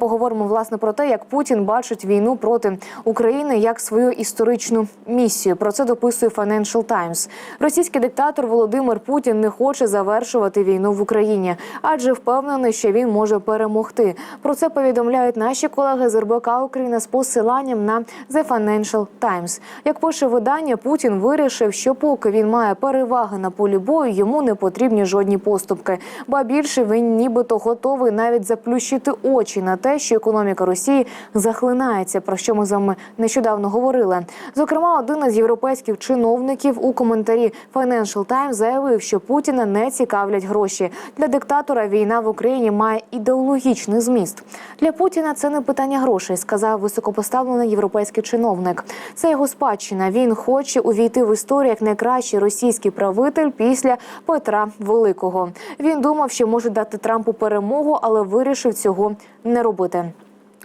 Поговоримо власне про те, як Путін бачить війну проти України як свою історичну місію. Про це дописує Financial Times. Російський диктатор Володимир Путін не хоче завершувати війну в Україні, адже впевнений, що він може перемогти. Про це повідомляють наші колеги з РБК Україна з посиланням на The Financial Times. Як пише видання, Путін вирішив, що поки він має переваги на полі бою, йому не потрібні жодні поступки. Ба більше він нібито готовий навіть заплющити очі на те, що економіка Росії захлинається, про що ми з вами нещодавно говорили. Зокрема, один із європейських чиновників у коментарі Financial Times заявив, що Путіна не цікавлять гроші. Для диктатора війна в Україні має ідеологічний зміст. Для Путіна це не питання грошей, сказав високопоставлений європейський чиновник. Це його спадщина. Він хоче увійти в історію як найкращий російський правитель після Петра Великого. Він думав, що може дати Трампу перемогу, але вирішив цього не робити робити.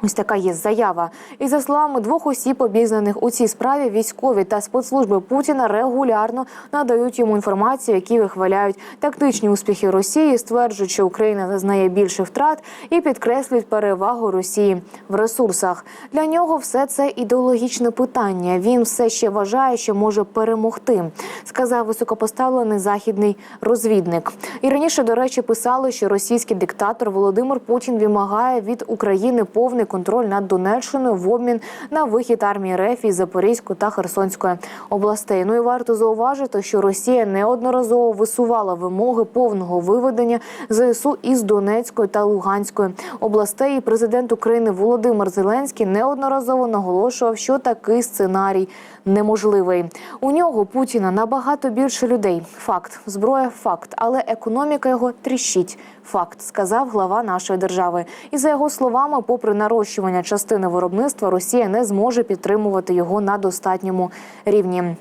Ось така є заява. І за словами двох осіб, обізнаних у цій справі, військові та спецслужби Путіна регулярно надають йому інформацію, які вихваляють тактичні успіхи Росії, стверджують, що Україна зазнає більше втрат і підкреслюють перевагу Росії в ресурсах. Для нього все це ідеологічне питання. Він все ще вважає, що може перемогти, сказав високопоставлений західний розвідник. І раніше, до речі, писали, що російський диктатор Володимир Путін вимагає від України повний контроль над Донеччиною в обмін на вихід армії РФ із Запорізької та Херсонської областей. Ну і варто зауважити, що Росія неодноразово висувала вимоги повного виведення ЗСУ із Донецької та Луганської областей. І президент України Володимир Зеленський неодноразово наголошував, що такий сценарій неможливий. У нього Путіна набагато більше людей. Факт, зброя факт, але економіка його тріщить. Факт, сказав глава нашої держави. І за його словами, попри нарощування частини виробництва, Росія не зможе підтримувати його на достатньому рівні.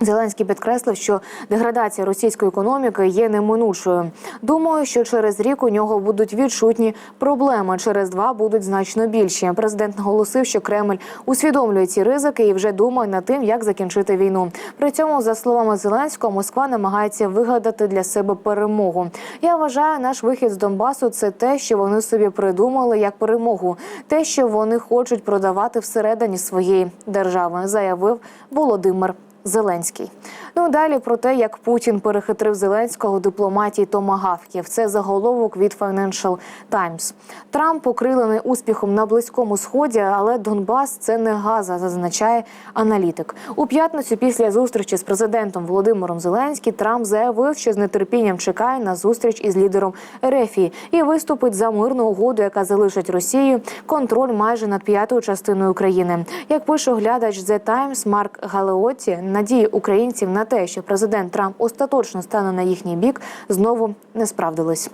Зеленський підкреслив, що деградація російської економіки є неминучою. Думаю, що через рік у нього будуть відчутні проблеми. Через два будуть значно більші. Президент наголосив, що Кремль усвідомлює ці ризики і вже думає над тим, як закінчити війну. При цьому, за словами Зеленського, Москва намагається вигадати для себе перемогу. Я вважаю, наш вихід з Донбасу це те, що вони собі придумали як перемогу, те, що вони хочуть продавати всередині своєї держави, заявив Володимир. Зеленський. Ну далі про те, як Путін перехитрив Зеленського дипломатії томагавків. Це заголовок від Financial Times. Трамп окрилений успіхом на близькому сході, але Донбас це не газа, зазначає аналітик. У п'ятницю після зустрічі з президентом Володимиром Зеленським Трамп заявив, що з нетерпінням чекає на зустріч із лідером Ерефії і виступить за мирну угоду, яка залишить Росію контроль майже над п'ятою частиною України. Як пише оглядач The Times Марк Галеоті, надії українців на те, що президент Трамп остаточно стане на їхній бік, знову не справдились.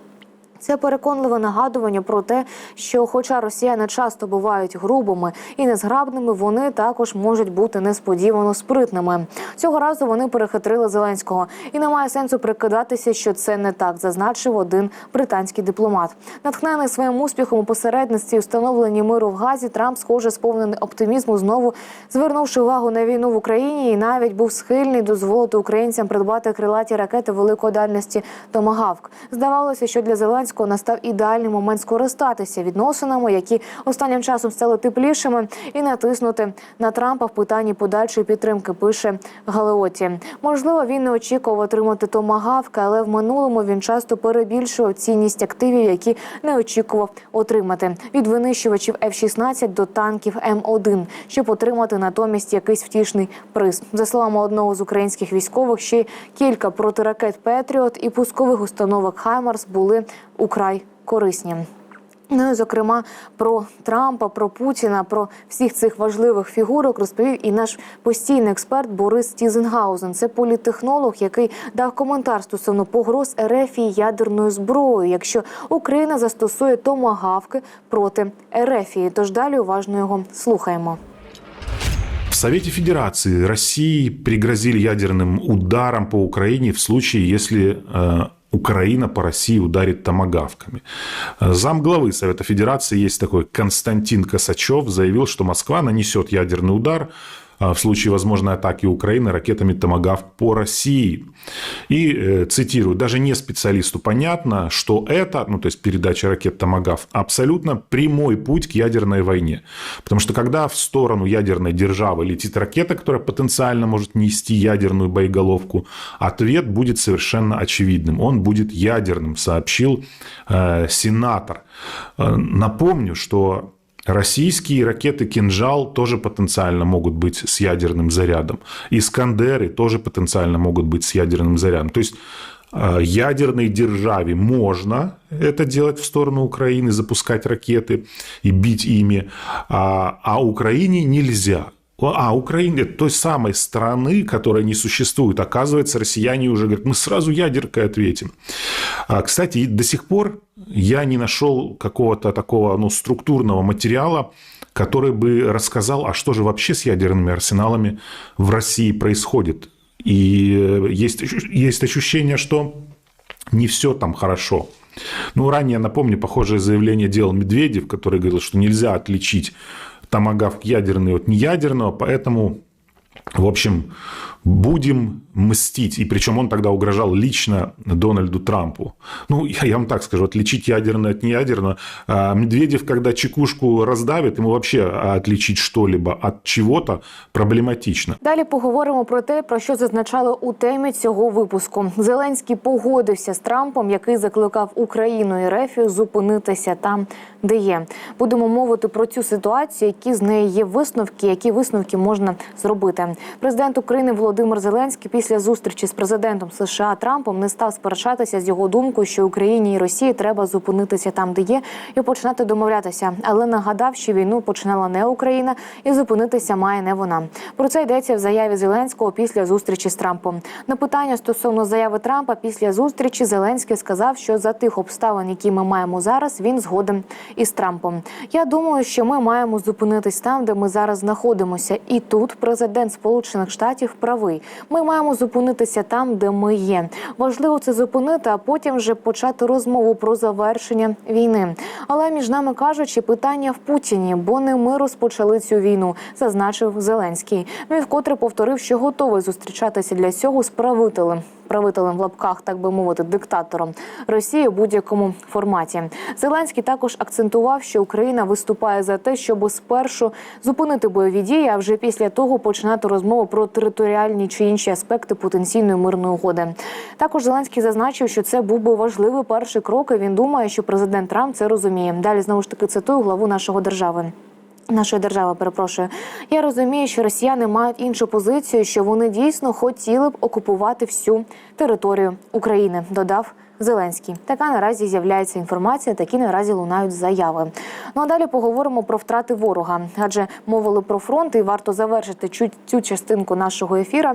Це переконливе нагадування про те, що, хоча росіяни часто бувають грубими і незграбними, вони також можуть бути несподівано спритними. Цього разу вони перехитрили Зеленського, і немає сенсу прикидатися, що це не так, зазначив один британський дипломат. Натхнений своїм успіхом у посередництві встановленні миру в Газі, Трамп, схоже, сповнений оптимізму, знову звернувши увагу на війну в Україні, і навіть був схильний дозволити українцям придбати крилаті ракети великої дальності Томагавк. Здавалося, що для Зеленського настав ідеальний момент скористатися відносинами, які останнім часом стали теплішими, і натиснути на Трампа в питанні подальшої підтримки. Пише Галеоті. Можливо, він не очікував отримати томагавки, але в минулому він часто перебільшував цінність активів, які не очікував отримати від винищувачів F-16 до танків М1, щоб отримати натомість якийсь втішний приз. За словами одного з українських військових, ще кілька протиракет Петріот і пускових установок Хаймарс були украй корисні. Ну і зокрема про Трампа, про Путіна, про всіх цих важливих фігурок розповів і наш постійний експерт Борис Тізенгаузен. Це політтехнолог, який дав коментар стосовно погроз Ерефії ядерною зброєю, якщо Україна застосує томагавки проти Ерефії. Тож далі уважно його слухаємо. В Совете Федерации России пригрозили ядерным ударом по Украине в случае, если э, Украина по России ударит томагавками. Зам главы Совета Федерации есть такой Константин Косачев заявил, что Москва нанесет ядерный удар в случае возможной атаки Украины ракетами «Томагавк» по России. И, э, цитирую, даже не специалисту понятно, что это, ну, то есть передача ракет «Томагавк», абсолютно прямой путь к ядерной войне. Потому что когда в сторону ядерной державы летит ракета, которая потенциально может нести ядерную боеголовку, ответ будет совершенно очевидным. Он будет ядерным, сообщил э, сенатор. Э, напомню, что Российские ракеты «Кинжал» тоже потенциально могут быть с ядерным зарядом. «Искандеры» тоже потенциально могут быть с ядерным зарядом. То есть э, ядерной державе можно это делать в сторону Украины, запускать ракеты и бить ими, а, а Украине нельзя. А, Украине, той самой страны, которая не существует. Оказывается, россияне уже говорят, мы сразу ядеркой ответим. А, Кстати, до сих пор я не нашел какого-то такого ну, структурного материала, который бы рассказал, а что же вообще с ядерными арсеналами в России происходит. И э, есть, есть ощущение, что не все там хорошо. Ну, ранее, напомню, похожее заявление делал Медведев, который говорил, что нельзя отличить томагавк ядерный от неядерного, поэтому, в общем, будем мстить. И причем он тогда угрожал лично Дональду Трампу. Ну, я, я вам так скажу, отличить ядерное от неядерного. Медведев, когда чекушку раздавит, ему вообще отличить что-либо от чего-то проблематично. Далі поговоримо про те, про що зазначали у темі цього випуску. Зеленський погодився з Трампом, який закликав Україну і Рефію зупинитися там, де є. Будемо мовити про цю ситуацію, які з неї є висновки, які висновки можна зробити. Президент України Володимир Зеленський після зустрічі з президентом США Трампом не став сперечатися з його думкою, що Україні і Росії треба зупинитися там, де є, і починати домовлятися. Але нагадав, що війну починала не Україна, і зупинитися має не вона. Про це йдеться в заяві Зеленського після зустрічі з Трампом. На питання стосовно заяви Трампа після зустрічі Зеленський сказав, що за тих обставин, які ми маємо зараз, він згоден із Трампом. Я думаю, що ми маємо зупинитись там, де ми зараз знаходимося. І тут президент Сполучених Штатів правий. Ми маємо зупинитися там, де ми є. Важливо це зупинити, а потім вже почати розмову про завершення війни. Але між нами кажучи, питання в Путіні, бо не ми розпочали цю війну, зазначив Зеленський. Він вкотре повторив, що готовий зустрічатися для цього з правителем. Правителем в лапках, так би мовити, диктатором Росії у будь-якому форматі. Зеленський також акцентував, що Україна виступає за те, щоб спершу зупинити бойові дії, а вже після того починати розмову про територіальні чи інші аспекти потенційної мирної угоди. Також Зеленський зазначив, що це був би важливий перший крок. і Він думає, що президент Трамп це розуміє. Далі знову ж таки цитую главу нашого держави. Нашої держави, перепрошую. Я розумію, що росіяни мають іншу позицію, що вони дійсно хотіли б окупувати всю територію України. Додав Зеленський. Така наразі з'являється інформація, такі наразі лунають заяви. Ну а далі поговоримо про втрати ворога, адже мовили про фронт, і варто завершити цю, частинку нашого ефіра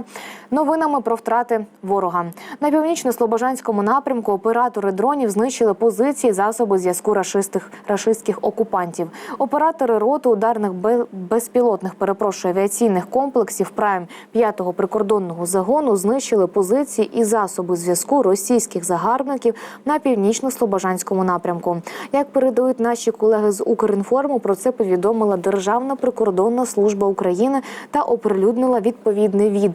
новинами про втрати ворога. На північно-слобожанському напрямку оператори дронів знищили позиції засоби зв'язку рашистих рашистських окупантів. Оператори роти ударних безпілотних перепрошую авіаційних комплексів Прайм 5-го прикордонного загону знищили позиції і засоби зв'язку російських загарбників на північно-слобожанському напрямку. Як передають наші колеги з Укрінформу, про це повідомила Державна прикордонна служба України та оприлюднила відповідне відео.